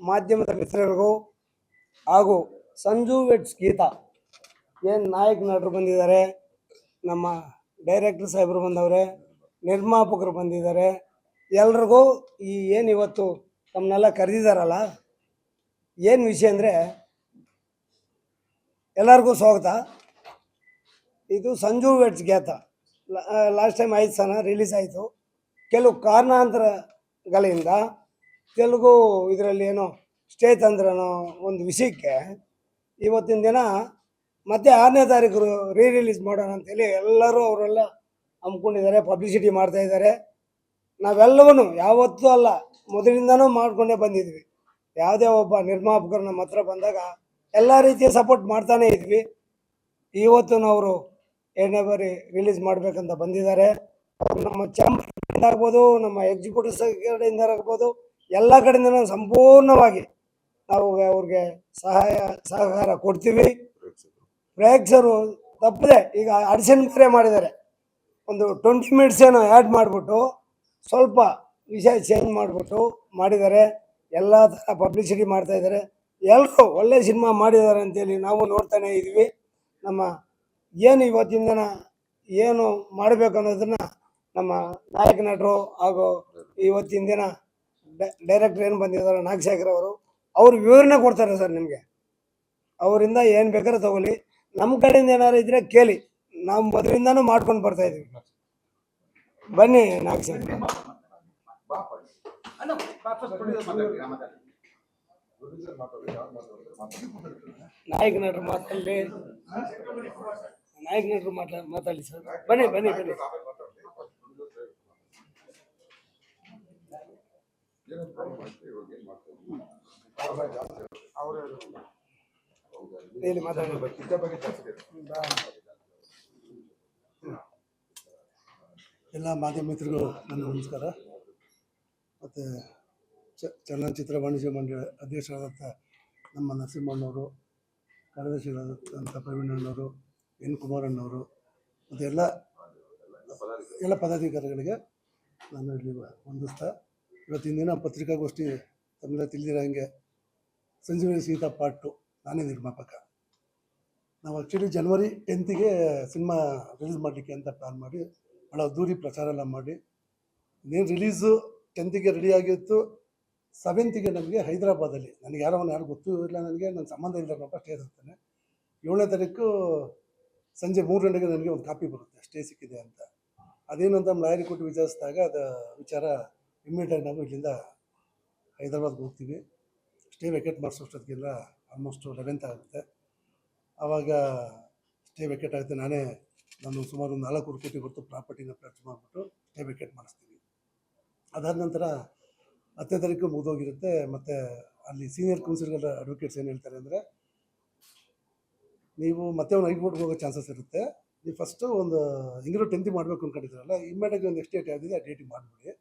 ಮಾಧ್ಯಮದ ಮಿತ್ರರಿಗೂ ಹಾಗೂ ಸಂಜು ವೆಟ್ಸ್ ಗೀತಾ ಏನು ನಾಯಕ ನಟರು ಬಂದಿದ್ದಾರೆ, ನಮ್ಮ ಡೈರೆಕ್ಟರ್ ಸಾಹೇಬರು ಬಂದವ್ರೆ, ನಿರ್ಮಾಪಕರು ಬಂದಿದ್ದಾರೆ, ಎಲ್ರಿಗೂ ಈ ಏನು ಇವತ್ತು ತಮ್ಮನ್ನೆಲ್ಲ ಕರೆದಿದ್ದಾರಲ್ಲ, ಏನು ವಿಷಯ ಅಂದರೆ ಎಲ್ಲರಿಗೂ ಸ್ವಾಗತ. ಇದು Sanju weds Geetha. Last time ಐದು ಸಲ ರಿಲೀಸ್ ಆಯಿತು. ಕೆಲವು ಕಾರಣಾಂತರಗಳಿಂದ ತೆಲುಗು ಇದರಲ್ಲಿ ಏನೋ ಸ್ಟೇಜ್ ತಂದ್ರನೋ ಒಂದು ವಿಷಯಕ್ಕೆ ಇವತ್ತಿನ ದಿನ ಮತ್ತೆ ಆರನೇ ತಾರೀಕು ರೀ ರಿಲೀಸ್ ಮಾಡೋಣ ಅಂತೇಳಿ ಎಲ್ಲರೂ ಅವರೆಲ್ಲ ಹಮ್ಮಿಕೊಂಡಿದ್ದಾರೆ ಪಬ್ಲಿಸಿಟಿ ಮಾಡ್ತಾ ಇದ್ದಾರೆ. ನಾವೆಲ್ಲವೂ ಯಾವತ್ತೂ ಅಲ್ಲ, ಮೊದಲಿಂದನೂ ಮಾಡ್ಕೊಂಡೇ ಬಂದಿದ್ವಿ. ಯಾವುದೇ ಒಬ್ಬ ನಿರ್ಮಾಪಕರು ನಮ್ಮ ಹತ್ರ ಬಂದಾಗ ಎಲ್ಲ ರೀತಿಯ ಸಪೋರ್ಟ್ ಮಾಡ್ತಾನೇ ಇದ್ವಿ. ಇವತ್ತು ಅವರು ಎರಡನೇ ಬಾರಿ ರಿಲೀಸ್ ಮಾಡಬೇಕಂತ ಬಂದಿದ್ದಾರೆ. ನಮ್ಮ ಚಾಂಪಿಯನ್ ಆಗ್ಬೋದು, ನಮ್ಮ ಎಕ್ಸಿಕ್ಯೂಟಿವ್ ಸೆಕ್ರೆಟರಿಯಿಂದ ಆಗ್ಬೋದು ಎಲ್ಲ ಕಡೆಯಿಂದ ಸಂಪೂರ್ಣವಾಗಿ ನಾವು ಅವ್ರಿಗೆ ಸಹಾಯ, ಸಹಕಾರ ಕೊಡ್ತೀವಿ. ಪ್ರೇಕ್ಷಕರು ತಪ್ಪದೆ ಈಗ ಅಡಿಷನ್ ಬೇರೆ ಮಾಡಿದ್ದಾರೆ. ಒಂದು ಟ್ವೆಂಟಿ ಮಿನಿಟ್ಸ್ ಏನೋ ಆ್ಯಡ್ ಮಾಡಿಬಿಟ್ಟು ಸ್ವಲ್ಪ ವಿಷಯ ಚೇಂಜ್ ಮಾಡಿಬಿಟ್ಟು ಮಾಡಿದ್ದಾರೆ. ಎಲ್ಲ ಥರ ಪಬ್ಲಿಸಿಟಿ ಮಾಡ್ತಾ ಇದ್ದಾರೆ. ಎಲ್ಲರೂ ಒಳ್ಳೆ ಸಿನಿಮಾ ಮಾಡಿದ್ದಾರೆ ಅಂತೇಳಿ ನಾವು ನೋಡ್ತಾನೆ ಇದ್ವಿ ನಮ್ಮ ಏನು ಇವತ್ತಿನ ದಿನ ಏನು ಮಾಡಬೇಕು ಅನ್ನೋದನ್ನ ನಮ್ಮ ನಾಯಕ ನಟರು ಹಾಗೂ ಇವತ್ತಿನ ದಿನ ಡೈರೆಕ್ಟರ್ ಏನು ಬಂದಿದ್ದಾರೆ ನಾಗಶೇಖರ್ ಅವರು ಅವ್ರು ವಿವರಣೆ ಕೊಡ್ತಾರೆ ಸರ್ ನಿಮಗೆ. ಅವರಿಂದ ಏನು ಬೇಕಾದ್ರೆ ತಗೊಳ್ಳಿ. ನಮ್ಮ ಕಡೆಯಿಂದ ಏನಾದ್ರು ಇದ್ರೆ ಕೇಳಿ. ನಾವು ಮೊದಲಿಂದಾನು ಮಾಡ್ಕೊಂಡು ಬರ್ತಾ ಇದೀವಿ. ಬನ್ನಿ ನಾಗಶೇಖರ್. ನಾಯಕ ನಟರು ಮಾತಾಡಲಿ ನಾಯಕ ನಟರು ಮಾತಾಡಿ ಮಾತಾಡಲಿ ಸರ್. ಬನ್ನಿ ಬನ್ನಿ ಬನ್ನಿ. ಎಲ್ಲ ಮಾಧ್ಯಮ ಮಿತ್ರಗಳು ನನ್ನ ನಮಸ್ಕಾರ. ಮತ್ತು ಚ ಚಲನಚಿತ್ರ ವಾಣಿಜ್ಯ ಮಂಡಳಿ ಅಧ್ಯಕ್ಷರಾದಂಥ ನಮ್ಮ ನರಸಿಂಹಣ್ಣವರು ಕಾರ್ಯದರ್ಶಿಗಳಾದಂಥ ಪ್ರವೀಣಣ್ಣವರು ಎನ್ ಕುಮಾರಣ್ಣವರು ಮತ್ತು ಎಲ್ಲ ಎಲ್ಲ ಪದಾಧಿಕಾರಿಗಳಿಗೆ ನಾನು ಇಲ್ಲಿ ವಂದಿಸ್ತಾ ಇವತ್ತಿನ ದಿನ ಪತ್ರಿಕಾಗೋಷ್ಠಿ ತಮ್ಮೆಲ್ಲ ತಿಳಿದಿರೋ ಹಾಗೆ ಸಂಜೀವನಿ ಸೀತಾ ಪಾರ್ಟ್ ಟು ನಾನೇ ನಿರ್ಮಾಪಕ. ನಾವು ಆ್ಯಕ್ಚುಲಿ ಜನವರಿ ಟೆಂತಿಗೆ ಸಿನಿಮಾ ರಿಲೀಸ್ ಮಾಡಲಿಕ್ಕೆ ಅಂತ ಪ್ಲ್ಯಾನ್ ಮಾಡಿ ಭಾಳ ಅದ್ದೂರಿ ಪ್ರಚಾರ ಎಲ್ಲ ಮಾಡಿ. ನೀನು ರಿಲೀಸು ಟೆಂತಿಗೆ ರೆಡಿ ಆಗಿತ್ತು ಸೆವೆಂತಿಗೆ ನಮಗೆ ಹೈದರಾಬಾದಲ್ಲಿ. ನನಗೆ ಯಾರೋ ಯಾರು ಗೊತ್ತೂ ಇಲ್ಲ ನನಗೆ ನನ್ನ ಸಂಬಂಧ ಇಲ್ಲ ಸ್ಟೇ ಇರ್ತಾನೆ. ಏಳನೇ ತಾರೀಕು ಸಂಜೆ ಮೂರು ಗಂಟೆಗೆ ನನಗೆ ಒಂದು ಕಾಪಿ ಬರುತ್ತೆ ಸ್ಟೇ ಸಿಕ್ಕಿದೆ ಅಂತ. ಅದೇನು ಅಂತ ಲಾಯರಿ ಕೊಟ್ಟು ವಿಚಾರಿಸಿದಾಗ ಅದು ವಿಚಾರ ಇಮ್ಮಿಡಿಯೇಟಾಗಿ ನಾವು ಇಲ್ಲಿಂದ ಹೈದರಾಬಾದ್ಗೆ ಹೋಗ್ತೀವಿ. ಸ್ಟೇ ವೆಕೆಟ್ ಮಾಡಿಸೋಷ್ಟೊತ್ತಿಗೆಲ್ಲ ಆಲ್ಮೋಸ್ಟು ಲೆವೆಂತ್ ಆಗುತ್ತೆ. ಆವಾಗ ಸ್ಟೇ ವೆಕೆಟ್ ಆಗುತ್ತೆ. ನಾನೇ ನಾನು ಸುಮಾರು ಒಂದು ನಾಲ್ಕೂರು ಕೋಟಿ ಹೊರತು ಪ್ರಾಪರ್ಟಿನ ಖರ್ಚು ಮಾಡಿಬಿಟ್ಟು ಸ್ಟೇ ವೆಕೆಟ್ ಮಾಡಿಸ್ತೀವಿ ಅದಾದ ನಂತರ ಹತ್ತನೇ ತಾರೀಕು ಮುಗಿದೋಗಿರುತ್ತೆ. ಮತ್ತು ಅಲ್ಲಿ ಸೀನಿಯರ್ ಕೌನ್ಸಿಲ್ಗಳ ಅಡ್ವೊಕೇಟ್ಸ್ ಏನು ಹೇಳ್ತಾರೆ ಅಂದರೆ, ನೀವು ಮತ್ತೆ ಒಂದು ಹೈಕೋರ್ಟ್ಗೆ ಹೋಗೋ ಚಾನ್ಸಸ್ ಇರುತ್ತೆ. ನೀವು ಫಸ್ಟು ಒಂದು, ಹೆಂಗಿರೋ ಟೆಂತಿ ಮಾಡಬೇಕು ಅಂದ್ಕೊಂಡಿದ್ದೀರಲ್ಲ ಇಮ್ಮಿಡಿಯೇಟಾಗಿ ಒಂದು ನೆಕ್ಸ್ಟ್ ಡೇಟ್ ಯಾವುದಿದೆ, ಆ ಡೇಟಿಗೆ ಮಾಡಿಬಿಡಿ.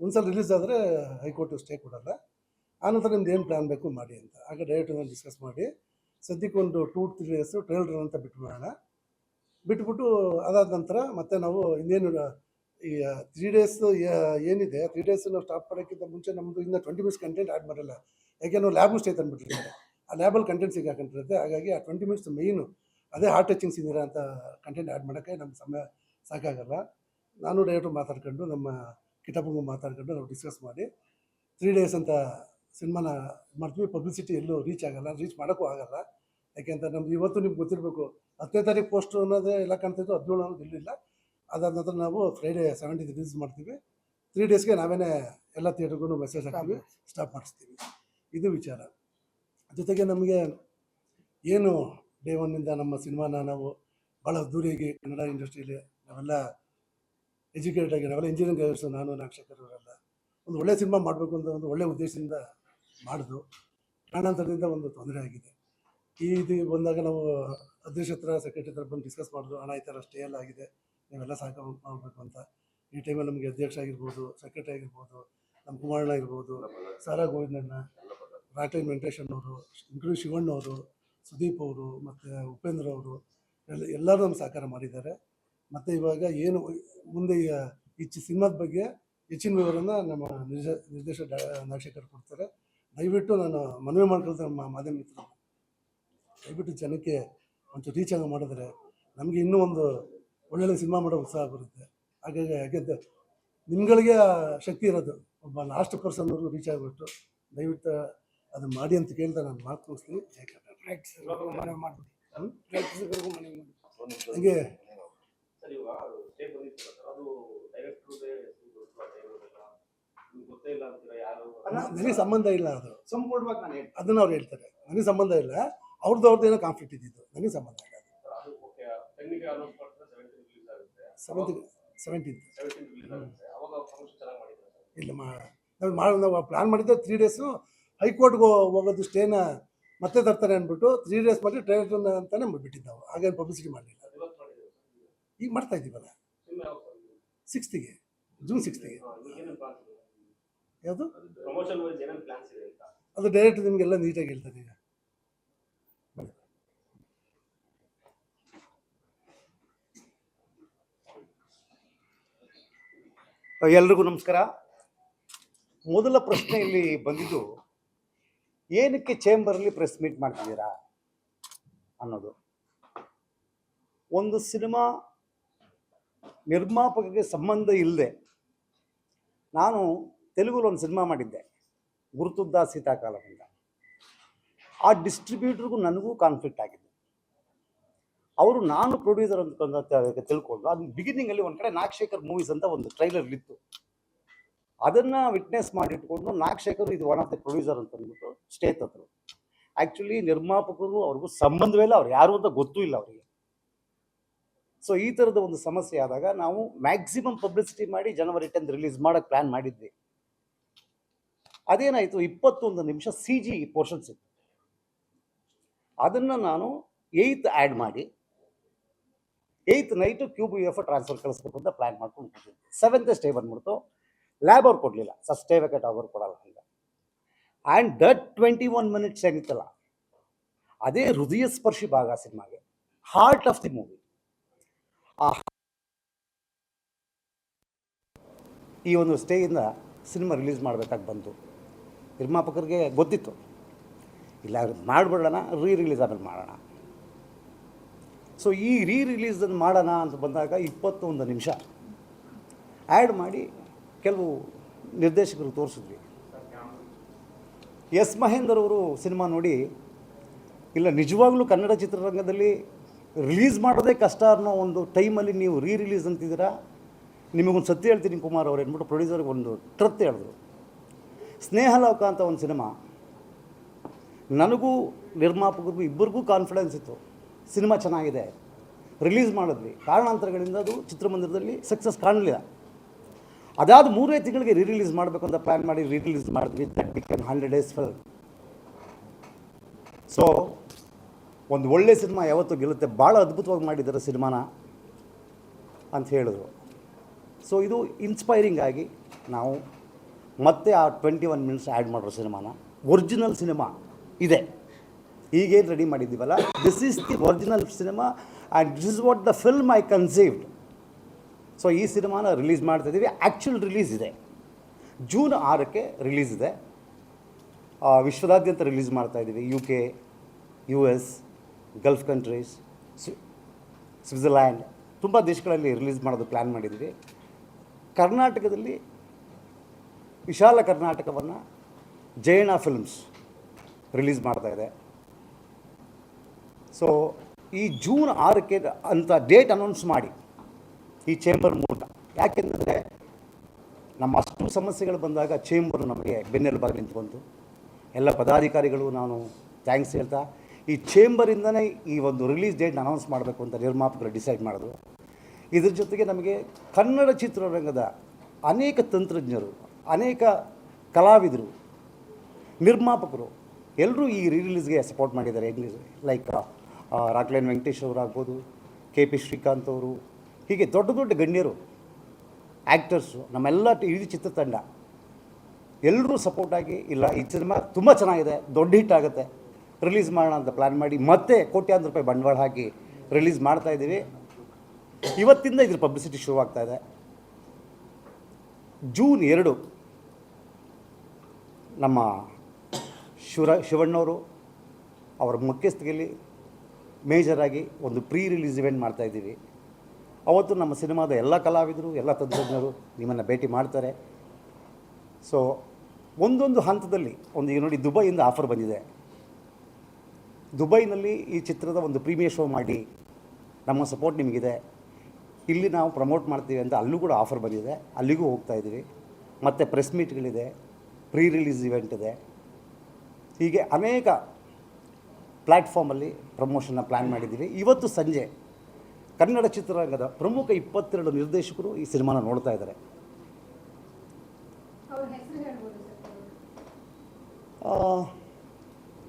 ಒಂದ್ಸಲ ರಿಲೀಸ್ ಆದರೆ ಹೈಕೋರ್ಟು ಸ್ಟೇ ಕೊಡಲ್ಲ. ಆನಂತರ ನಿಮ್ದು ಏನು ಪ್ಲ್ಯಾನ್ ಬೇಕು ಮಾಡಿ ಅಂತ. ಆಗ ಡೈರೆಕ್ಟರ್ ಡಿಸ್ಕಸ್ ಮಾಡಿ ಸದ್ಯಕ್ಕೆ ಒಂದು ಟೂ ತ್ರೀ ಡೇಸು ಟ್ರೈಲರ್ ಅಂತ ಬಿಟ್ಬಿಡೋಣ ಬಿಟ್ಬಿಟ್ಟು ಅದಾದ ನಂತರ ಮತ್ತೆ ನಾವು ಇನ್ನೇನು, ಈ ತ್ರೀ ಡೇಸ್ ಏನಿದೆ ತ್ರೀ ಡೇಸ್ ನಾವು ಸ್ಟಾಪ್ ಮಾಡೋಕ್ಕಿಂತ ಮುಂಚೆ ನಮ್ಮದು ಇನ್ನು ಟ್ವೆಂಟಿ ಮಿನಿಟ್ಸ್ ಕಂಟೆಂಟ್ ಆ್ಯಡ್ ಮಾಡಲ್ಲ. ಯಾಕೆ ನಾವು ಲ್ಯಾಬು ಸ್ಟೇ ತಂದುಬಿಟ್ಟಿರ್ತಾರೆ ಆ ಲ್ಯಾಬಲ್ಲಿ ಕಂಟೆಂಟ್ ಸಿಗಾಕೊಂಡಿರುತ್ತೆ ಹಾಗಾಗಿ ಆ ಟ್ವೆಂಟಿ ಮಿನಿಟ್ಸ್ ಮೇಯ್ನು ಅದೇ ಹಾರ್ಟ್ ಟಚಿಂಗ್ ಸೀನ್ ಅಂತ ಕಂಟೆಂಟ್ ಆ್ಯಡ್ ಮಾಡೋಕ್ಕೆ ನಮ್ಮ ಸಮಯ ಸಾಕಾಗಲ್ಲ. ನಾನು ಡೈರೆಕ್ಟ್ರು ಮಾತಾಡ್ಕೊಂಡು ನಮ್ಮ ಕಿಟಪ್ಪಂಗು ಮಾತಾಡ್ಕೊಂಡು ನಾವು ಡಿಸ್ಕಸ್ ಮಾಡಿ ತ್ರೀ ಡೇಸ್ ಅಂತ ಸಿನಿಮಾನ ಮಾಡ್ತೀವಿ. ಪಬ್ಲಿಸಿಟಿ ಎಲ್ಲೂ ರೀಚ್ ಆಗೋಲ್ಲ. ರೀಚ್ ಮಾಡೋಕ್ಕೂ ಆಗಲ್ಲ. ಯಾಕೆಂತ ನಮ್ಗೆ ಇವತ್ತು ನಿಮ್ಗೆ ಗೊತ್ತಿರಬೇಕು, ಹತ್ತನೇ ತಾರೀಕು ಪೋಸ್ಟ್ ಅನ್ನೋದೇ ಎಲ್ಲ ಕಾಣ್ತಿತ್ತು, ಹದಿನೇಳು ಅನ್ನೋದು ಇರಲಿಲ್ಲ ಅದಾದ ನಂತರ ನಾವು ಫ್ರೈಡೇ ಸೆವೆಂಟೀನ್ ರಿಲೀಸ್ ಮಾಡ್ತೀವಿ. ತ್ರೀ ಡೇಸ್ಗೆ ನಾವೇನೇ ಎಲ್ಲ ಥಿಯೇಟ್ರಿಗೂ ಮೆಸೇಜ್ ಹಾಕ್ತೀವಿ ಸ್ಟಾಪ್ ಮಾಡಿಸ್ತೀವಿ. ಇದು ವಿಚಾರ. ಜೊತೆಗೆ ನಮಗೆ ಏನು ಡೇ ಒನ್ನಿಂದ ನಮ್ಮ ಸಿನಿಮಾನ ನಾವು ಭಾಳ ಅದ್ದೂರಿಯಾಗಿ ಕನ್ನಡ ಇಂಡಸ್ಟ್ರಿಯಲ್ಲಿ ನಾವೆಲ್ಲ ಎಜುಕೇಟೆಡ್ ಆಗಿ ನಾವೆಲ್ಲ ಇಂಜಿನಿಯರಿಂಗ್ ಗ್ರಾಜುಯೇಟ್ಸು ನಾನು ನಾಕ್ಷಕರವರೆಲ್ಲ ಒಂದು ಒಳ್ಳೆ ಸಿನಿಮಾ ಮಾಡಬೇಕು ಅಂತ ಒಂದು ಒಳ್ಳೆ ಉದ್ದೇಶದಿಂದ ಮಾಡಿದ್ರು ಕಾರಣಾಂತರದಿಂದ ಒಂದು ತೊಂದರೆ ಆಗಿದೆ. ಈ ಇದು ಬಂದಾಗ ನಾವು ಅಧ್ಯಕ್ಷ ಹತ್ರ ಸೆಕ್ರೆಟರಿ ಹತ್ರ ಬಂದು ಡಿಸ್ಕಸ್ ಮಾಡಿದ್ರು ಹಣ ಈ ಥರ ಸ್ಟೇ ಎಲ್ಲ ಆಗಿದೆ. ನೀವೆಲ್ಲ ಸಹಕಾರ ಮಾಡಬೇಕು ಅಂತ. ಈ ಟೈಮಲ್ಲಿ ನಮಗೆ ಅಧ್ಯಕ್ಷ ಆಗಿರ್ಬೋದು ಸೆಕ್ರೆಟರಿ ಆಗಿರ್ಬೋದು ನಮ್ಮ ಕುಮಾರಣ್ಣ ಇರ್ಬೋದು ಸಾರಾ ಗೋವಿಂದಣ್ಣ ರಾಕ್ಲೈನ್ ವೆಂಕಟೇಶನ್ ಅವರು ಇಂಕ್ಲೂಡ್ ಶಿವಣ್ಣವರು ಸುದೀಪ್ ಅವರು, ಮತ್ತು ಉಪೇಂದ್ರ ಅವರು, ಎಲ್ಲ ಎಲ್ಲರೂ ನಮ್ಗೆ ಸಹಕಾರ ಮಾಡಿದ್ದಾರೆ. ಮತ್ತು ಇವಾಗ ಏನು ಮುಂದೆ ಈ ಸಿನಿಮಾದ ಬಗ್ಗೆ ಹೆಚ್ಚಿನ ವಿವರನ ನಮ್ಮ ನಿರ್ದೇಶ ನಿರ್ದೇಶಕ ನಾಗಶೇಖರ್ ಕೊಡ್ತಾರೆ. ದಯವಿಟ್ಟು ನಾನು ಮನವಿ ಮಾಡ್ಕೊಳ್ತೇನೆ ನಮ್ಮ ಮಾಧ್ಯಮ ಮಿತ್ರರು. ದಯವಿಟ್ಟು ಜನಕ್ಕೆ ಒಂಚೂರು ರೀಚ್ ಆಗಿ ಮಾಡಿದ್ರೆ ನಮಗೆ ಇನ್ನೂ ಒಂದು ಒಳ್ಳೊಳ್ಳೆ ಸಿನಿಮಾ ಮಾಡೋ ಉತ್ಸಾಹ ಬರುತ್ತೆ. ಹಾಗಾಗಿ ಯಾಕೆಂದರೆ ನಿಮ್ಗಳಿಗೆ ಶಕ್ತಿ ಇರೋದು. ಒಬ್ಬ ಲಾಸ್ಟ್ ಪರ್ಸನ್ವರೆಗೂ ರೀಚ್ ಆಗಿಬಿಟ್ಟು ದಯವಿಟ್ಟು ಅದನ್ನು ಮಾಡಿ ಅಂತ ಕೇಳ್ತಾ ನಾನು ಮಾತು ಮುಗಿಸ್ತೀನಿ. ಯಾಕಂದರೆ ಹಂಗೆ ಸರ್ ಇವಾಗ ಅದು ಸ್ಟೇ ಬಂದಿತ್ತು ಸರ್ ಅದು ಡೈರೆಕ್ಟ್ರದೇ ನಿಮ್ಗೆ ಗೊತ್ತೇ ಇಲ್ಲ ಅಂತೀರಾ ಯಾರು? ನನಗೆ ಸಂಬಂಧ ಇಲ್ಲ ಅದು. ಸಂಪೂರ್ಣವಾಗಿ ನಾನು ಹೇಳ್ತೀನಿ. ಅದನ್ನ ಅವ್ರು ಹೇಳ್ತಾರೆ. ನನಗೆ ಸಂಬಂಧ ಇಲ್ಲ. ಅವ್ರದ್ದು ಅವ್ರದ್ದು ಏನೋ ಕಾನ್ಫ್ಲಿಕ್ಟ್ ಇದ್ದಿದ್ದು. ನನಗೆ ಸಂಬಂಧ ಇಲ್ಲ ಅದು. ಓಕೆ ಟೆನ್ನಿಗೆ ಅನೌನ್ಸ್ ಮಾಡ್ತಾರೆ ಸೆವೆಂಟೀನ್ ರಿಲೀಸ್ ಆಗುತ್ತೆ. ಸೆವೆಂಟಿ ಸೆವೆಂಟೀನ್ತ್ ಸೆವೆಂಟೀನ್ ರಿಲೀಸ್ ಆಗುತ್ತೆ. ಅವಾಗ ಫಂಕ್ಷನ್ ಚೆನ್ನಾಗಿ ಮಾಡಿದ್ದಾರೆ ಇಲ್ಲ ಮಾ ನಾವು ಮಾಡಿ ನಾವು ಪ್ಲಾನ್ ಮಾಡಿದ್ದೆ ತ್ರೀ ಡೇಸು ಹೈಕೋರ್ಟ್ಗೆ ಹೋಗೋದು ಸ್ಟೇನ ಮತ್ತೆ ತರ್ತಾರೆ ಅಂದ್ಬಿಟ್ಟು ತ್ರೀ ಡೇಸ್ ಮಾಡಿ ಟ್ರೈಲರ್ ಅಂತಾನೆ ಬಿಟ್ಟಿದ್ದು ನಾವು ಹಾಗೇನು ಪಬ್ಲಿಸಿಟಿ ಮಾಡಲಿಲ್ಲ ಅದು ಇವತ್ತು ಮಾಡಿದ್ದಾರೆ ಸರ್ ಈಗ ಮಾಡ್ತಾ ಇದ್ದೀವಲ್ಲ ಸಿಕ್ಸ್ತಿಗೆ ಜೂನ್ ಸಿಕ್ಸ್ತಿಗೆ ಯಾವುದು? ಅದು ಡೈರೆಕ್ಟ್ ನಿಮಗೆಲ್ಲ ನೀಟಾಗಿ ಹೇಳ್ತಾನೆ ಈಗ. ಎಲ್ರಿಗೂ ನಮಸ್ಕಾರ. ಮೊದಲ ಪ್ರಶ್ನೆ ಇಲ್ಲಿ ಬಂದಿದ್ದು, ಏನಕ್ಕೆ ಚೇಂಬರ್ಲಿ ಪ್ರೆಸ್ ಮೀಟ್ ಮಾಡ್ತಿದ್ದೀರಾ ಅನ್ನೋದು. ಒಂದು ಸಿನಿಮಾ ನಿರ್ಮಾಪಕರಿಗೆ ಸಂಬಂಧ ಇಲ್ಲದೆ ನಾನು ತೆಲುಗುಲಿ ಒಂದು ಸಿನಿಮಾ ಮಾಡಿದ್ದೆ, ಗುರುತುದ್ದ ಸೀತಾಕಾಲದಿಂದ. ಆ ಡಿಸ್ಟ್ರಿಬ್ಯೂಟರ್ಗೂ ನನಗೂ ಕಾನ್ಫ್ಲಿಕ್ಟ್ ಆಗಿದೆ ಅವರು ನಾನು ಪ್ರೊಡ್ಯೂಸರ್ ಅಂತ ತಿಳ್ಕೊಂಡು, ಅದು ಬಿಗಿನಿಂಗಲ್ಲಿ ಒಂದು ಕಡೆ ನಾಗಶೇಖರ್ ಮೂವೀಸ್ ಅಂತ ಒಂದು ಟ್ರೈಲರ್ ಇತ್ತು. ಅದನ್ನು ವಿಟ್ನೆಸ್ ಮಾಡಿಟ್ಕೊಂಡು ನಾಗಶೇಖರ್ ಇದು ಒನ್ ಆಫ್ ದ ಪ್ರೊಡ್ಯೂಸರ್ ಅಂತ ಅಂದ್ಬಿಟ್ಟು ಸ್ಟೇ ತಂದರು ಆ್ಯಕ್ಚುಲಿ ನಿರ್ಮಾಪಕರು ಅವ್ರಿಗೂ ಸಂಬಂಧವೇ ಇಲ್ಲ, ಅವ್ರು ಯಾರು ಅಂತ ಗೊತ್ತೂ ಇಲ್ಲ ಅವರಿಗೆ. ಸೊ ಈ ಥರದ ಒಂದು ಸಮಸ್ಯೆ ಆದಾಗ ನಾವು ಮ್ಯಾಕ್ಸಿಮಮ್ ಪಬ್ಲಿಸಿಟಿ ಮಾಡಿ ಜನವರಿ ಟೆಂತ್ ರಿಲೀಸ್ ಮಾಡೋಕ್ಕೆ ಪ್ಲ್ಯಾನ್ ಮಾಡಿದ್ವಿ. ಅದೇನಾಯಿತು? ಇಪ್ಪತ್ತೊಂದು ನಿಮಿಷ ಸಿ ಜಿ ಪೋರ್ಷನ್ಸ್ ಇತ್ತು ಅದನ್ನು ನಾನು ಏಯ್ತ್ ಆ್ಯಡ್ ಮಾಡಿ eighth night Qube U F transfer ಕಳಿಸ್ಬೇಕು ಅಂತ ಪ್ಲ್ಯಾನ್ ಮಾಡ್ಕೊಂಡು ಕೂತಿದ್ದೆ ಸೆವೆಂತ್ ಸ್ಟೇ ಬಂದ್ಬಿಡ್ತು. ಲ್ಯಾಬ್ ಅವ್ರು ಕೊಡಲಿಲ್ಲ. ಸರ್ ಸ್ಟೇ ವೆಕೆಟ್ ಅವ್ರು ಕೊಡಲ್ಲ ಹಂಗೆ. And that twenty one minutes ಏನಿತ್ತಲ್ಲ, ಅದೇ ಹೃದಯ ಸ್ಪರ್ಶಿ ಭಾಗ ಸಿನಿಮಾಗೆ. ಹಾರ್ಟ್ ಆಫ್ ದಿ ಮೂವಿ ಈ ಒಂದು ಸ್ಟೇಯಿಂದ ಸಿನಿಮಾ ರಿಲೀಸ್ ಮಾಡಬೇಕಾಗಿ ಬಂತು. ನಿರ್ಮಾಪಕರಿಗೆ ಗೊತ್ತಿತ್ತು. ಇಲ್ಲ ಮಾಡಿಬಿಡೋಣ ರೀ ರಿಲೀಸ್ ಆಮೇಲೆ ಮಾಡೋಣ. ಸೊ ಈ ರೀ ರಿಲೀಸನ್ನು ಮಾಡೋಣ ಅಂತ ಬಂದಾಗ ಇಪ್ಪತ್ತೊಂದು ನಿಮಿಷ ಆ್ಯಡ್ ಮಾಡಿ ಕೆಲವು ನಿರ್ದೇಶಕರು ತೋರಿಸಿದ್ವಿ. ಎಸ್ ಮಹೇಂದರ್ ಅವರು ಸಿನಿಮಾ ನೋಡಿ, ಇಲ್ಲ, ನಿಜವಾಗ್ಲೂ ಕನ್ನಡ ಚಿತ್ರರಂಗದಲ್ಲಿ ರಿಲೀಸ್ ಮಾಡೋದೇ ಕಷ್ಟ ಅನ್ನೋ ಒಂದು ಟೈಮಲ್ಲಿ ನೀವು ರೀ ರಿಲೀಸ್ ಅಂತಿದ್ದೀರಾ? ನಿಮಗೊಂದು ಸತ್ಯ ಹೇಳ್ತೀನಿ ಕುಮಾರ್ ಅವ್ರು ಅಂದ್ಬಿಟ್ಟು ಪ್ರೊಡ್ಯೂಸರ್ಗೆ ಒಂದು ಟ್ರತ್ ಹೇಳಿದ್ರು. ಸ್ನೇಹಲೋಕ ಅಂತ ಒಂದು ಸಿನಿಮಾ. ನನಗೂ, ನಿರ್ಮಾಪಕರಿಗೂ ಇಬ್ಬರಿಗೂ ಕಾನ್ಫಿಡೆನ್ಸ್ ಇತ್ತು. ಸಿನಿಮಾ ಚೆನ್ನಾಗಿದೆ. ರಿಲೀಸ್ ಮಾಡಿದ್ವಿ. ಕಾರಣಾಂತರಗಳಿಂದ ಅದು ಚಿತ್ರಮಂದಿರದಲ್ಲಿ ಸಕ್ಸಸ್ ಕಾಣಲಿಲ್ಲ. ಅದಾದ ಮೂರೇ ತಿಂಗಳಿಗೆ ರೀ ರಿಲೀಸ್ ಮಾಡಬೇಕು ಅಂತ ಪ್ಲ್ಯಾನ್ ಮಾಡಿ ರೀ ರಿಲೀಸ್ ಮಾಡಿದ್ವಿ that hundred days fill so ಒಂದು ಒಳ್ಳೆ ಸಿನಿಮಾ ಯಾವತ್ತೂ ಗೆಲ್ಲುತ್ತೆ, ಭಾಳ ಅದ್ಭುತವಾಗಿ ಮಾಡಿದ್ದಾರೆ ಸಿನಿಮಾನ ಅಂತ ಹೇಳಿದ್ರು. ಸೊ ಇದು ಇನ್ಸ್ಪೈರಿಂಗ್ ಆಗಿ ನಾವು ಮತ್ತೆ ಆ ಟ್ವೆಂಟಿ ಒನ್ ಮಿನಿಟ್ಸ್ ಆ್ಯಡ್ ಮಾಡಿರೋ ಸಿನಿಮಾನ ಒರಿಜಿನಲ್ ಸಿನಿಮಾ ಇದೆ. ಈಗೇನು ready ಮಾಡಿದ್ದೀವಲ್ಲ? This is the original cinema and this is what the film I conceived so ಈ ಸಿನಿಮಾನ ರಿಲೀಸ್ ಮಾಡ್ತಾ ಇದ್ದೀವಿ ಆ್ಯಕ್ಚುಲ್ ರಿಲೀಸ್ ಇದೆ. ಜೂನ್ ಆರಕ್ಕೆ ರಿಲೀಸ್ ಇದೆ. ವಿಶ್ವದಾದ್ಯಂತ ರಿಲೀಸ್ ಮಾಡ್ತಾ ಇದ್ದೀವಿ U K U S gulf countries Switzerland, ತುಂಬ ದೇಶಗಳಲ್ಲಿ ರಿಲೀಸ್ ಮಾಡೋದು ಪ್ಲ್ಯಾನ್ ಮಾಡಿದ್ದೀವಿ ಕರ್ನಾಟಕದಲ್ಲಿ ವಿಶಾಲ ಕರ್ನಾಟಕವನ್ನು ಜಯಣ್ಣ ಫಿಲ್ಮ್ಸ್ ರಿಲೀಸ್ ಮಾಡ್ತಾ ಇದೆ. ಸೊ ಈ ಜೂನ್ ಆರಕ್ಕೆ ಅಂತ ಡೇಟ್ ಅನೌನ್ಸ್ ಮಾಡಿ ಈ ಚೇಂಬರ್ ಮೂಲಕ ಯಾಕೆಂದರೆ ನಮ್ಮ ಅಷ್ಟು ಸಮಸ್ಯೆಗಳು ಬಂದಾಗ ಚೇಂಬರ್ ನಮಗೆ ಬೆನ್ನೆಲುಬಾಗಿ ನಿಂತ್ಕೊಂತು. ಎಲ್ಲ ಪದಾಧಿಕಾರಿಗಳು ನಾನು ಥ್ಯಾಂಕ್ಸ್ ಹೇಳ್ತಾ ಈ ಚೇಂಬರಿಂದನೇ ಈ ಒಂದು ರಿಲೀಸ್ ಡೇಟ್ ಅನೌನ್ಸ್ ಮಾಡಬೇಕು ಅಂತ ನಿರ್ಮಾಪಕರು ಡಿಸೈಡ್ ಮಾಡಿದ್ರು. ಇದ್ರ ಜೊತೆಗೆ ನಮಗೆ ಕನ್ನಡ ಚಿತ್ರರಂಗದ ಅನೇಕ ತಂತ್ರಜ್ಞರು, ಅನೇಕ ಕಲಾವಿದರು, ನಿರ್ಮಾಪಕರು ಎಲ್ಲರೂ ಈ ರಿಲೀಸ್ಗೆ ಸಪೋರ್ಟ್ ಮಾಡಿದ್ದಾರೆ ಇಂಗ್ಲೀಷ್ ಲೈಕ್ ರಾಕ್ಲೈನ್ ವೆಂಕಟೇಶ್ ಅವರು ಆಗ್ಬೋದು, ಕೆ ಪಿ ಶ್ರೀಕಾಂತ್ ಅವರು, ಹೀಗೆ ದೊಡ್ಡ ದೊಡ್ಡ ಗಣ್ಯರು ಆ್ಯಕ್ಟರ್ಸು ನಮ್ಮೆಲ್ಲ ಇಡೀ ಚಿತ್ರತಂಡ ಎಲ್ಲರೂ ಸಪೋರ್ಟಾಗಿ ಇಲ್ಲ, ಈ ಸಿನಿಮಾ ತುಂಬ ಚೆನ್ನಾಗಿದೆ, ದೊಡ್ಡ ಹಿಟ್ ಆಗುತ್ತೆ. ರಿಲೀಸ್ ಮಾಡೋಣ ಅಂತ ಪ್ಲ್ಯಾನ್ ಮಾಡಿ ಮತ್ತೆ ಕೋಟ್ಯಾಂತರ ರೂಪಾಯಿ ಬಂಡವಾಳ ಹಾಕಿ ರಿಲೀಸ್ ಮಾಡ್ತಾ ಇದ್ದೀವಿ. ಇವತ್ತಿಂದ ಇದ್ರ ಪಬ್ಲಿಸಿಟಿ ಶುರುವಾಗ್ತಾ ಇದೆ. ಜೂನ್ ಎರಡು ನಮ್ಮ ಶಿವರ, ಶಿವಣ್ಣವರು ಅವರ ಮುಖ್ಯಸ್ಥಿಕೆಯಲ್ಲಿ ಮೇಜರಾಗಿ ಒಂದು ಪ್ರೀ ರಿಲೀಸ್ ಇವೆಂಟ್ ಮಾಡ್ತಾಯಿದ್ದೀವಿ ಅವತ್ತು ನಮ್ಮ ಸಿನಿಮಾದ ಎಲ್ಲ ಕಲಾವಿದರು, ಎಲ್ಲ ತಂತ್ರಜ್ಞರು ನಿಮ್ಮನ್ನು ಭೇಟಿ ಮಾಡ್ತಾರೆ. ಸೊ ಒಂದೊಂದು ಹಂತದಲ್ಲಿ, ಒಂದು, ಈಗ ನೋಡಿ, ದುಬೈಯಿಂದ ಆಫರ್ ಬಂದಿದೆ. ದುಬೈನಲ್ಲಿ ಈ ಚಿತ್ರದ ಒಂದು ಪ್ರೀಮಿಯರ್ ಶೋ ಮಾಡಿ ನಮ್ಮ ಸಪೋರ್ಟ್ ನಿಮಗಿದೆ. ಇಲ್ಲಿ ನಾವು ಪ್ರಮೋಟ್ ಮಾಡ್ತೀವಿ ಅಂತ ಅಲ್ಲೂ ಕೂಡ ಆಫರ್ ಬಂದಿದೆ. ಅಲ್ಲಿಗೂ ಹೋಗ್ತಾ ಇದ್ದೀವಿ. ಮತ್ತು ಪ್ರೆಸ್ ಮೀಟ್ಗಳಿದೆ ಪ್ರೀ ರಿಲೀಸ್ ಇವೆಂಟ್ ಇದೆ. ಹೀಗೆ ಅನೇಕ ಪ್ಲ್ಯಾಟ್ಫಾರ್ಮಲ್ಲಿ ಪ್ರಮೋಷನ್ನ ಪ್ಲ್ಯಾನ್ ಮಾಡಿದ್ದೀವಿ. ಇವತ್ತು ಸಂಜೆ ಕನ್ನಡ ಚಿತ್ರರಂಗದ ಪ್ರಮುಖ ಇಪ್ಪತ್ತೆರಡು ನಿರ್ದೇಶಕರು ಈ ಸಿನಿಮಾನ ನೋಡ್ತಾ ಇದ್ದಾರೆ.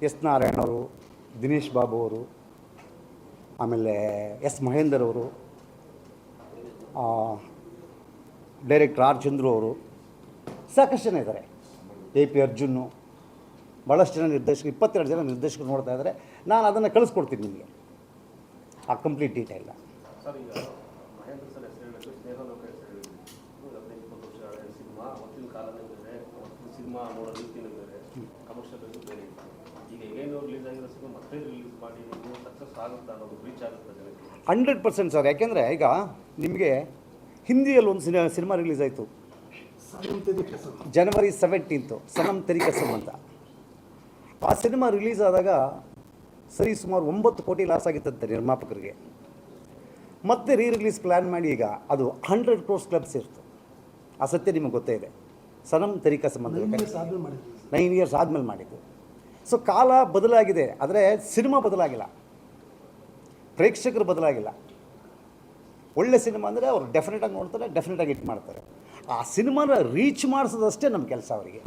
ಎಸ್ ನಾರಾಯಣ್ ಅವರು ದಿನೇಶ್ ಬಾಬು ಅವರು ಆಮೇಲೆ ಎಸ್ ಮಹೇಂದರ್ ಅವರು ಡೈರೆಕ್ಟರ್ ಆರ್ ಚಂದ್ರು ಅವರು ಸಾಕಷ್ಟು ಜನ ಇದ್ದಾರೆ. ಎ ಪಿ ಅರ್ಜುನು ಭಾಳಷ್ಟು ಜನ ನಿರ್ದೇಶಕರು ಇಪ್ಪತ್ತೆರಡು ಜನ ನಿರ್ದೇಶಕರು ನೋಡ್ತಾ ಇದ್ದಾರೆ. ನಾನು ಅದನ್ನು ಕಳಿಸ್ಕೊಡ್ತೀನಿ ನಿಮಗೆ. ಆ ಕಂಪ್ಲೀಟ್ ಡೀಟೇಲ್ನ ಸರ್ ಈಗ ಏನು ರಿಲೀಸ್ ಆಗಿರೋ ಸಿನಿಮಾ ಮತ್ತೆ ರಿಲೀಸ್ ಮಾಡಿ ನೀವು ಸಕ್ಸಸ್ ಆಗುತ್ತಾ ಅನ್ನೋದು ರೀಚ್ ಆಗುತ್ತಾ ಜನಕ್ಕೆ? ಹಂಡ್ರೆಡ್ ಪರ್ಸೆಂಟ್ ಸರ್ ಯಾಕೆಂದರೆ ಈಗ ನಿಮಗೆ ಹಿಂದಿಯಲ್ಲಿ ಒಂದು ಸಿನಿಮಾ ಸಿನಿಮಾ ರಿಲೀಸ್ ಆಯಿತು. ಜನವರಿ ಸೆವೆಂಟೀನ್ತು ಸನಮ್ ತೆರಿಕಸಮ್ ಅಂತ. ಆ ಸಿನಿಮಾ ರಿಲೀಸ್ ಆದಾಗ ಸರಿ ಸುಮಾರು ಒಂಬತ್ತು ಕೋಟಿ ಲಾಸ್ ಆಗಿತ್ತಂತೆ ನಿರ್ಮಾಪಕರಿಗೆ. ಮತ್ತೆ ರೀ ರಿಲೀಸ್ ಪ್ಲ್ಯಾನ್ ಮಾಡಿ ಈಗ ಅದು ಹಂಡ್ರೆಡ್ ಕ್ರೋರ್ಸ್ ಕ್ಲಬ್ ಸೇರ್ತು ಆ ಸತ್ಯ ನಿಮಗೆ ಗೊತ್ತೇ ಇದೆ. ಸನಮ್ ತೆರಿಕಸಮ್ ಅಂತ. ಸಾಧನೆ ನೈನ್ ಇಯರ್ಸ್ ಆದಮೇಲೆ ಮಾಡಿದ್ದು. ಸೊ ಕಾಲ ಬದಲಾಗಿದೆ ಆದರೆ ಸಿನಿಮಾ ಬದಲಾಗಿಲ್ಲ. ಪ್ರೇಕ್ಷಕರು ಬದಲಾಗಿಲ್ಲ. ಒಳ್ಳೆ ಸಿನಿಮಾ ಅಂದರೆ ಅವರು ಡೆಫಿನೆಟಾಗಿ ನೋಡ್ತಾರೆ ಡೆಫಿನೆಟಾಗಿ ಇಟ್ ಮಾಡ್ತಾರೆ. ಆ ಸಿನಿಮಾನ ರೀಚ್ ಮಾಡಿಸೋದಷ್ಟೇ ನಮ್ಮ ಕೆಲಸ ಅವರಿಗೆ.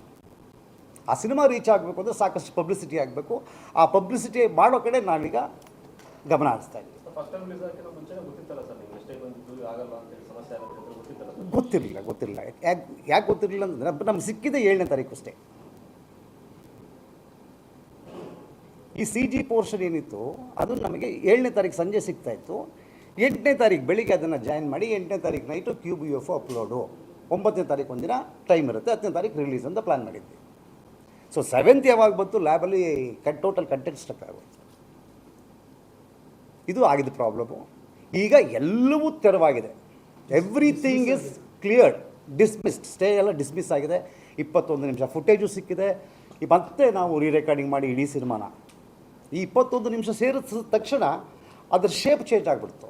ಆ ಸಿನಿಮಾ ರೀಚ್ ಆಗಬೇಕು ಅಂದರೆ ಸಾಕಷ್ಟು ಪಬ್ಲಿಸಿಟಿ ಆಗಬೇಕು. ಆ ಪಬ್ಲಿಸಿಟಿ ಮಾಡೋ ಕಡೆ ನಾವೀಗ ಗಮನ ಹರಿಸ್ತಾ ಇದ್ದೀವಿ. ಗೊತ್ತಿರಲಿಲ್ಲ ಗೊತ್ತಿರಲಿಲ್ಲ. ಯಾಕೆ ಯಾಕೆ ಗೊತ್ತಿರಲಿಲ್ಲ ಅಂದರೆ ನಮ್ಗೆ ಸಿಕ್ಕಿದೆ ಏಳನೇ ತಾರೀಕು ಅಷ್ಟೇ. ಈ ಸಿ ಜಿ ಪೋರ್ಷನ್ ಏನಿತ್ತು, ಅದು ನಮಗೆ ಏಳನೇ ತಾರೀಕು ಸಂಜೆ ಸಿಗ್ತಾ ಇತ್ತು. ಎಂಟನೇ ತಾರೀಕು ಬೆಳಿಗ್ಗೆ ಅದನ್ನು ಜಾಯಿನ್ ಮಾಡಿ, ಎಂಟನೇ ತಾರೀಕು night Qube U F upload ಒಂಬತ್ತನೇ ತಾರೀಕು ಒಂದಿನ ಟೈಮ್ ಇರುತ್ತೆ, ಹತ್ತನೇ ತಾರೀಕು ರಿಲೀಸ್ ಅಂತ ಪ್ಲ್ಯಾನ್ ಮಾಡಿದ್ವಿ. ಸೊ ಸೆವೆಂತ್ ಯಾವಾಗ ಬಂತು ಲ್ಯಾಬಲ್ಲಿ ಕಟ್ ಟೋಟಲ್ ಕಂಟೆಂಟ್ ಸ್ಟಕ್ ಆಗೋಯ್ತು. ಇದು ಆಗಿದ್ದು ಪ್ರಾಬ್ಲಮು ಈಗ ಎಲ್ಲವೂ ತೆರವಾಗಿದೆ. Everything is cleared dismissed stay ಎಲ್ಲ ಡಿಸ್ಮಿಸ್ ಆಗಿದೆ. ಇಪ್ಪತ್ತೊಂದು ನಿಮಿಷ ಫುಟೇಜು ಸಿಕ್ಕಿದೆ. ಮತ್ತೆ ನಾವು ರೀ ರೆಕಾರ್ಡಿಂಗ್ ಮಾಡಿ ಇಡೀ ಸಿನಿಮಾನ ಈ ಇಪ್ಪತ್ತೊಂದು ನಿಮಿಷ ಸೇರಿಸಿದ ತಕ್ಷಣ ಅದ್ರ ಶೇಪ್ ಚೇಂಜ್ ಆಗಿಬಿಡ್ತು.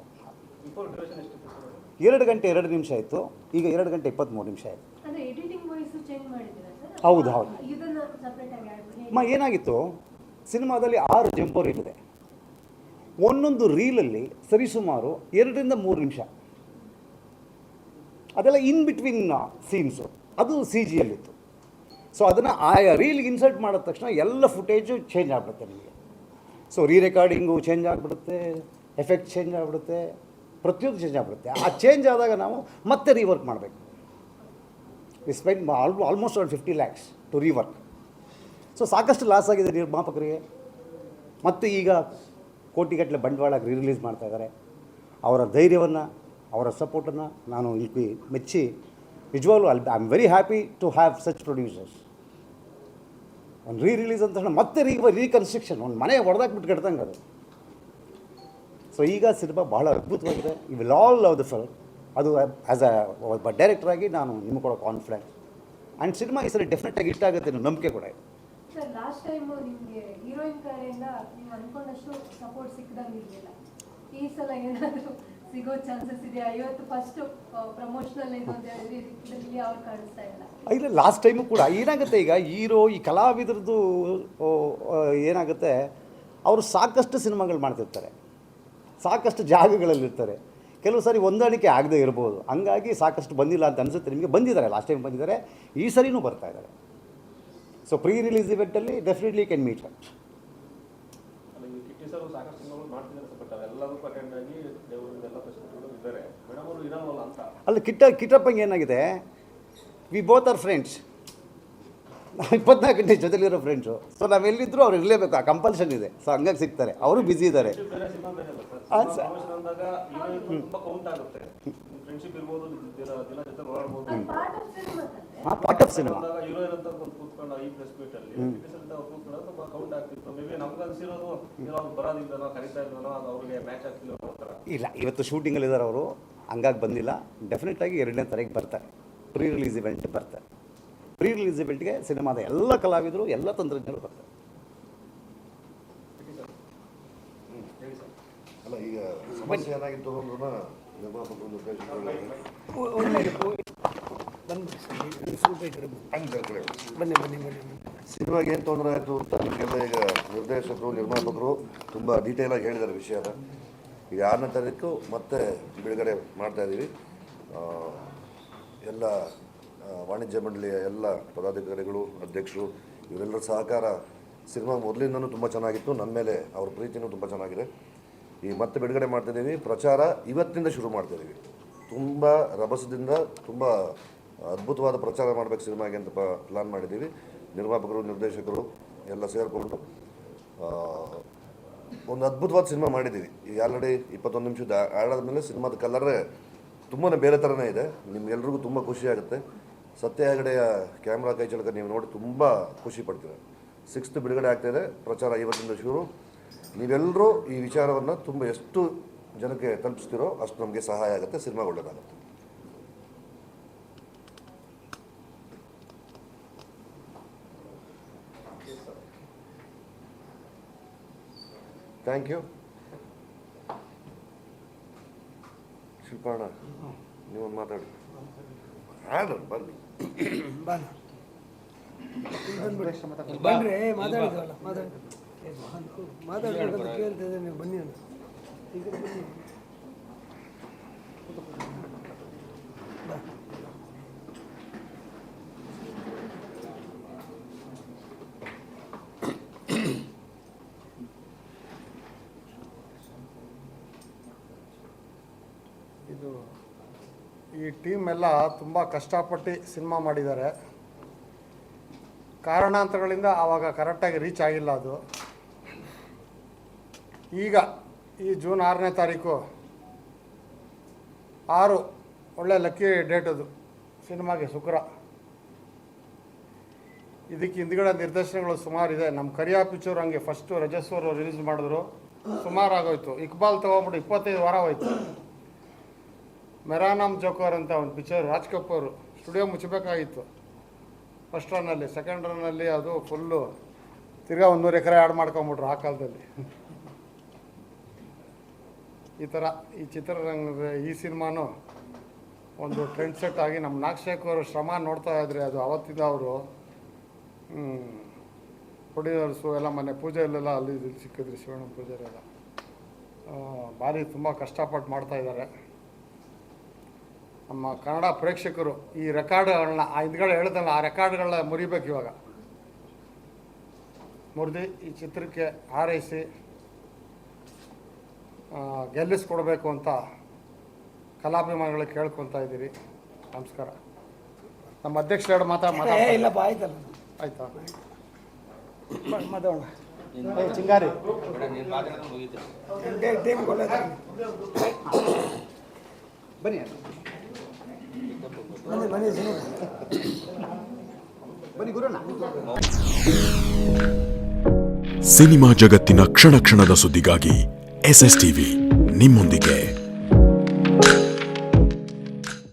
ಎರಡು ಗಂಟೆ ಎರಡು ನಿಮಿಷ ಆಯಿತು. ಈಗ ಎರಡು ಗಂಟೆ ಇಪ್ಪತ್ತ್ಮೂರು ನಿಮಿಷ ಆಯಿತು. ಹೌದು, ಹೌದು. ಮ ಏನಾಗಿತ್ತು? ಸಿನಿಮಾದಲ್ಲಿ ಆರು ಜಂಪರ್ ಇಟ್ಟಿದೆ. ಒಂದೊಂದು ರೀಲಲ್ಲಿ ಸರಿಸುಮಾರು ಎರಡರಿಂದ ಮೂರು ನಿಮಿಷ. ಅದೆಲ್ಲ ಇನ್ ಬಿಟ್ವೀನ್ ಸೀನ್ಸು ಅದು ಸಿ ಜಿಯಲ್ಲಿತ್ತು ಸೊ ಅದನ್ನು ಆ ರೀಲ್ಗೆ ಇನ್ಸರ್ಟ್ ಮಾಡಿದ ತಕ್ಷಣ ಎಲ್ಲ ಫುಟೇಜು ಚೇಂಜ್ ಆಗ್ಬಿಡುತ್ತೆ ನಿಮಗೆ. ಸೊ ರೀ ರೆಕಾರ್ಡಿಂಗು ಚೇಂಜ್ ಆಗಿಬಿಡುತ್ತೆ ಎಫೆಕ್ಟ್ ಚೇಂಜ್ ಆಗಿಬಿಡುತ್ತೆ, ಪ್ರತಿಯೊಂದು ಚೇಂಜ್ ಆಗಿಬಿಡುತ್ತೆ. ಆ ಚೇಂಜ್ ಆದಾಗ ನಾವು ಮತ್ತೆ ರೀವರ್ಕ್ ಮಾಡಬೇಕು. ವಿ ಸ್ಪೆಂಡ್ ಆಲ್ ಆಲ್ಮೋಸ್ಟ್ ಒಂದು fifty lakhs to rework so ಸಾಕಷ್ಟು ಲಾಸ್ ಆಗಿದೆ ನಿರ್ಮಾಪಕರಿಗೆ. ಮತ್ತು ಈಗ ಕೋಟಿಗಟ್ಟಲೆ ಬಂಡವಾಳ ರಿಲೀಸ್ ಮಾಡ್ತಾ ಇದ್ದಾರೆ. ಅವರ ಧೈರ್ಯವನ್ನು, ಅವರ ಸಪೋರ್ಟನ್ನು ನಾನು ಇಲ್ಲಿ ಮೆಚ್ಚಿ, ನಿಜವಾಗ್ಲೂ I am very happy to have such producers ಒಂದು ರೀ ರಿಲೀಸ್ ಅಂತ ಹೇಳಿ ಮತ್ತೆ ರೀ ರೀಕನ್ಸ್ಟ್ರಕ್ಷನ್ ಒಂದು ಮನೆ ಹೊಡೆದಾಕ್ಬಿಟ್ಟು ಕೆಡ್ತಂಗೆ ಅದು. ಸೊ ಈಗ ಸಿನಿಮಾ ಬಹಳ ಅದ್ಭುತವಾಗಿದೆ. You will all love the film ಅದು ಆ್ಯಸ್ ಅ ಒಬ್ಬ ಡೈರೆಕ್ಟ್ರಾಗಿ ನಾನು ನಿಮಗೆ ಕೊಡೋ ಕಾನ್ಫಿಡೆಂಟ್ ಆ್ಯಂಡ್ ಸಿನಿಮಾ ಈ ಸಲ ಡೆಫಿನೆಟಾಗಿ ಇಷ್ಟ ಆಗುತ್ತೆ ಅನ್ನೋ ನಂಬಿಕೆ ಕೂಡ ಸರ್ ಈ ಸಲ ಏನಾದರೂ ಸಿಗೋ ಚಾನ್ಸಸ್ ಇದೆ ಐವತ್ತು ಫಸ್ಟ್ ಪ್ರಮೋಷನಲ್ ಏನು ಅಂತ ಹೇಳಿದ್ರೆ ಇದರಲ್ಲಿ ಅವ್ರು ಕಾಣಿಸ್ತಾ ಇಲ್ಲ. ಇಲ್ಲ ಲಾಸ್ಟ್ ಟೈಮು ಕೂಡ ಏನಾಗುತ್ತೆ ಈಗ ಹೀರೋ ಈ ಕಲಾವಿದರದ್ದು ಏನಾಗುತ್ತೆ ಅವರು ಸಾಕಷ್ಟು ಸಿನಿಮಾಗಳು ಮಾಡ್ತಿರ್ತಾರೆ. ಸಾಕಷ್ಟು ಜಾಗಗಳಲ್ಲಿರ್ತಾರೆ. ಕೆಲವು ಸಾರಿ ಹೊಂದಾಣಿಕೆ ಆಗದೆ ಇರ್ಬೋದು. ಹಂಗಾಗಿ ಸಾಕಷ್ಟು ಬಂದಿಲ್ಲ ಅಂತ ಅನಿಸುತ್ತೆ. ನಿಮಗೆ ಬಂದಿದ್ದಾರೆ ಲಾಸ್ಟ್ ಟೈಮ್ ಬಂದಿದ್ದಾರೆ. ಈ ಸರಿನೂ ಬರ್ತಾ ಇದ್ದಾರೆ. ಸೊ ಪ್ರೀ ರಿಲೀಸ್ ಇವೆಂಟಲ್ಲಿ ಡೆಫಿನೆಟ್ಲಿ ಕ್ಯಾನ್ ಮೀಟ್ ಅಲ್ಲ ಈಗ ಕಿಟ್ಟಿ ಸರ್ ಸಾಕಷ್ಟು ಸಿನಿಮಾಗಳು ಮಾಡ್ತಿದ್ದಾರೆ ಸರ್ ಬಟ್ ಅವೆಲ್ಲದಕ್ಕೂ ಅಟೆಂಡ್ ಆಗಿ ದೇವರಿಂದ ಎಲ್ಲ ಫೆಸಿಲಿಟಿಗಳು ಇದ್ದಾರೆ ಮೇಡಮ್ ಅವರು ಇರಲ್ವಲ್ಲ ಅಂತ ಅಲ್ಲಿ ಕಿಟ್ಟ ಕಿಟ್ಟಪ್ಪಂಗೆ ಏನಾಗಿದೆ? ವಿ ಬೋತ್ ಆರ್ ಫ್ರೆಂಡ್ಸ್ ನಾವು ಇಪ್ಪತ್ನಾಲ್ಕು ಗಂಟೆ ಜೊತೆಲಿರೋ ಫ್ರೆಂಡ್ಸು ಸೊ ನಾವು ಎಲ್ಲಿದ್ದರೂ ಅವ್ರು ಇರಲೇಬೇಕು ಆ ಕಂಪಲ್ಷನ್ ಇದೆ. ಸೊ ಹಂಗಾಗಿ ಸಿಗ್ತಾರೆ. ಅವರು ಬ್ಯುಸಿ ಇದ್ದಾರೆ. ಹಾಂ ಪಾರ್ಟ್ ಆಫ್ ಸಿನಿಮಾ ಇಲ್ಲ ಇವತ್ತು ಶೂಟಿಂಗಲ್ಲಿ ಇದ್ದಾರೆ ಅವರು. ಹಂಗಾಗಿ ಬಂದಿಲ್ಲ. ಡೆಫಿನೆಟಾಗಿ ಎರಡನೇ ತಾರೀಕು ಬರ್ತಾರೆ ಪ್ರೀ ರಿಲೀಸ್ ಇವೆಂಟ್ ಬರ್ತಾರೆ ಪ್ರೀ ರಿಲೀಸ್ ಇವೆಂಟ್ಗೆ ಸಿನಿಮಾದ ಎಲ್ಲ ಕಲಾವಿದರು, ಎಲ್ಲ ತಂತ್ರಜ್ಞರು ಬರ್ತಾರೆ. ಬನ್ನಿ ಬನ್ನಿ ಬನ್ನಿ. ಸಿನಿಮಾಗೆ ಏನು ತೊಂದರೆ ಆಯಿತು ಅಂತ ನಿಮಗೆಲ್ಲ ಈಗ ನಿರ್ದೇಶಕರು, ನಿರ್ಮಾಪಕರು ತುಂಬ ಡೀಟೇಲಾಗಿ ಹೇಳಿದ್ದಾರೆ ವಿಷಯನ. ಈಗ ಆರನೇ ತಾರೀಕು ಮತ್ತೆ ಬಿಡುಗಡೆ ಮಾಡ್ತಾ ಇದ್ದೀವಿ. ಆ, ಎಲ್ಲ ವಾಣಿಜ್ಯ ಮಂಡಳಿಯ ಎಲ್ಲ ಪದಾಧಿಕಾರಿಗಳು ಅಧ್ಯಕ್ಷರು ಇವರೆಲ್ಲರ ಸಹಕಾರ ಸಿನಿಮಾ ಮೊದಲಿಂದನೂ ತುಂಬ ಚೆನ್ನಾಗಿತ್ತು. ನನ್ನ ಮೇಲೆ ಅವ್ರ ಪ್ರೀತಿನೂ ತುಂಬ ಚೆನ್ನಾಗಿದೆ. ಈ ಮತ್ತೆ ಬಿಡುಗಡೆ ಮಾಡ್ತಿದ್ದೀವಿ ಪ್ರಚಾರ ಇವತ್ತಿಂದ ಶುರು ಮಾಡ್ತಿದ್ದೀವಿ ತುಂಬ ರಭಸದಿಂದ ತುಂಬ ಅದ್ಭುತವಾದ ಪ್ರಚಾರ ಮಾಡಬೇಕು ಸಿನಿಮಾಗೆ ಅಂತ ಪ್ಲಾನ್ ಮಾಡಿದ್ದೀವಿ. ನಿರ್ಮಾಪಕರು ನಿರ್ದೇಶಕರು ಎಲ್ಲ ಸೇರಿಕೊಂಡು ಒಂದು ಅದ್ಭುತವಾದ ಸಿನಿಮಾ ಮಾಡಿದ್ದೀವಿ. ಈಗ ಆಲ್ರೆಡಿ ಇಪ್ಪತ್ತೊಂದು ನಿಮಿಷದ ಆಡಾದ್ಮೇಲೆ ಸಿನಿಮಾದ ಕಲರೇ ತುಂಬಾ ಬೇರೆ ಥರನೇ ಇದೆ. ನಿಮ್ಗೆಲ್ರಿಗೂ ತುಂಬ ಖುಷಿ ಆಗುತ್ತೆ. ಸತ್ಯ ಹೆಗಡೆಯ ಕ್ಯಾಮ್ರಾ ಕೈ ಚಳಕ ನೀವು ನೋಡಿ ತುಂಬ ಖುಷಿ ಪಡ್ತೀರ. ಸಿಕ್ಸ್ತ್ ಬಿಡುಗಡೆ ಆಗ್ತಾಯಿದೆ ಪ್ರಚಾರ ಇವತ್ತಿಂದ ಶುರು. ನೀವೆಲ್ಲರೂ ಈ ವಿಚಾರವನ್ನು ತುಂಬ ಎಷ್ಟು ಜನಕ್ಕೆ ತಲುಪಿಸ್ತೀರೋ ಅಷ್ಟು ನಮಗೆ ಸಹಾಯ ಆಗುತ್ತೆ, ಸಿನಿಮಾ ಒಳ್ಳೆಯದಾಗುತ್ತೆ ಥ್ಯಾಂಕ್ ಯು ಶಿಲ್ಪಣ್ಣ ನೀವೊಂದು ಮಾತಾಡಿ ಆಡ್ರಿ ಬನ್ನಿ ಬನ್ನಿ ಬನ್ರಿ ಮಾತಾಡಿದ್ವಲ್ಲ ಮಾತಾಡಿ ಮಾತಾಡ್ತಾ ಕೇಳ್ತಿದ್ದೆ ನೀವು ಬನ್ನಿ ಅಂತ ಈಗ ಬನ್ನಿ ಈ ಟೀಮ್ ಎಲ್ಲ ತುಂಬ ಕಷ್ಟಪಟ್ಟು ಸಿನಿಮಾ ಮಾಡಿದ್ದಾರೆ. ಕಾರಣಾಂತರಗಳಿಂದ ಆವಾಗ ಕರೆಕ್ಟಾಗಿ ರೀಚ್ ಆಗಿಲ್ಲ ಅದು. ಈಗ ಈ ಜೂನ್ ಆರನೇ ತಾರೀಕು ಆರು ಒಳ್ಳೆ ಲಕ್ಕಿ ಡೇಟ್ ಅದು ಸಿನಿಮಾಗೆ ಶುಕ್ರ. ಇದಕ್ಕೆ ಹಿಂದ್ಗಡೆ ನಿರ್ದೇಶನಗಳು ಸುಮಾರಿದೆ ನಮ್ಮ ಕರಿಯಾ ಪಿಕ್ಚರ್ ಹಂಗೆ ಫಸ್ಟು ರಜಸ್ವರು ರಿಲೀಸ್ ಮಾಡಿದ್ರು. ಸುಮಾರು ಆಗೋಯ್ತು. ಇಕ್ಬಾಲ್ ತೊಗೊಬಿಟ್ಟು ಇಪ್ಪತ್ತೈದು ವಾರ ಹೋಯ್ತು. ಮೆರಾನಮ್ ಜೋಕರ್ ಅಂತ ಒಂದು ಪಿಕ್ಚರ್, ರಾಜ್ ಕಪೂರ್ ಸ್ಟುಡಿಯೋ ಮುಚ್ಚಬೇಕಾಗಿತ್ತು ಫಸ್ಟ್ ರನ್ನಲ್ಲಿ ಸೆಕೆಂಡ್ ರನ್ನಲ್ಲಿ ಅದು ಫುಲ್ಲು ತಿರ್ಗಾ ಒಂದೂವರೆ ಎಕರೆ ಆ್ಯಡ್ ಮಾಡ್ಕೊಂಬಿಟ್ರು ಆ ಕಾಲದಲ್ಲಿ. ಈ ಥರ ಈ ಚಿತ್ರರಂಗದ ಈ ಸಿನಿಮಾನು ಒಂದು ಟ್ರೆಂಡ್ ಸೆಟ್ ಆಗಿ ನಮ್ಮ ನಾಗಶೇಖರ್ ಅವರು ಶ್ರಮ ನೋಡ್ತಾ ಇದ್ರೆ ಅದು ಅವತ್ತಿಂದ ಅವರು ಪ್ರೊಡ್ಯೂಸರ್ಸು ಎಲ್ಲ ಮೊನ್ನೆ ಪೂಜೆಯಲ್ಲೆಲ್ಲ ಅಲ್ಲಿ ಸಿಕ್ಕಿದ್ರಿ ಶಿವಣ್ಣ ಪೂಜಾರೆಲ್ಲ ಭಾರಿ ತುಂಬ ಕಷ್ಟಪಟ್ಟು ಮಾಡ್ತಾ ಇದ್ದಾರೆ. ನಮ್ಮ ಕನ್ನಡ ಪ್ರೇಕ್ಷಕರು ಈ ರೆಕಾರ್ಡ್ಗಳನ್ನ ಆ ಹಿಂದ್ಗಡೆ ಹೇಳ್ದಲ್ಲ ಆ ರೆಕಾರ್ಡ್ಗಳನ್ನ ಮುರಿಬೇಕು ಇವಾಗ. ಮುರಿದು ಈ ಚಿತ್ರಕ್ಕೆ ಹಾರೈಸಿ ಗೆಲ್ಲಿಸ್ಕೊಡ್ಬೇಕು ಅಂತ ಕಲಾಭಿಮಾನಿಗಳು ಕೇಳ್ಕೊತಾ ಇದ್ದೀರಿ. ನಮಸ್ಕಾರ. ನಮ್ಮ ಅಧ್ಯಕ್ಷ ಎರಡು ಮಾತಾ ಇಲ್ಲಪ್ಪ ಆಯ್ತಲ್ಲ. ಆಯ್ತಾ? ಮಾತಾಡೋಣ. ಚಿಂಗಾರಿ. ಬನ್ನಿ ಬನ್ನಿ ಬನ್ನಿ ಸಿನಿಮಾ ಬನ್ನಿ ಗುರುಣ್ಣ ಸಿನಿಮಾ ಜಗತ್ತಿನ ಕ್ಷಣ ಕ್ಷಣದ ಸುದ್ದಿಗಾಗಿ ಎಸ್ ಎಸ್ ಟಿವಿ ನಿಮ್ಮೊಂದಿಗೆ.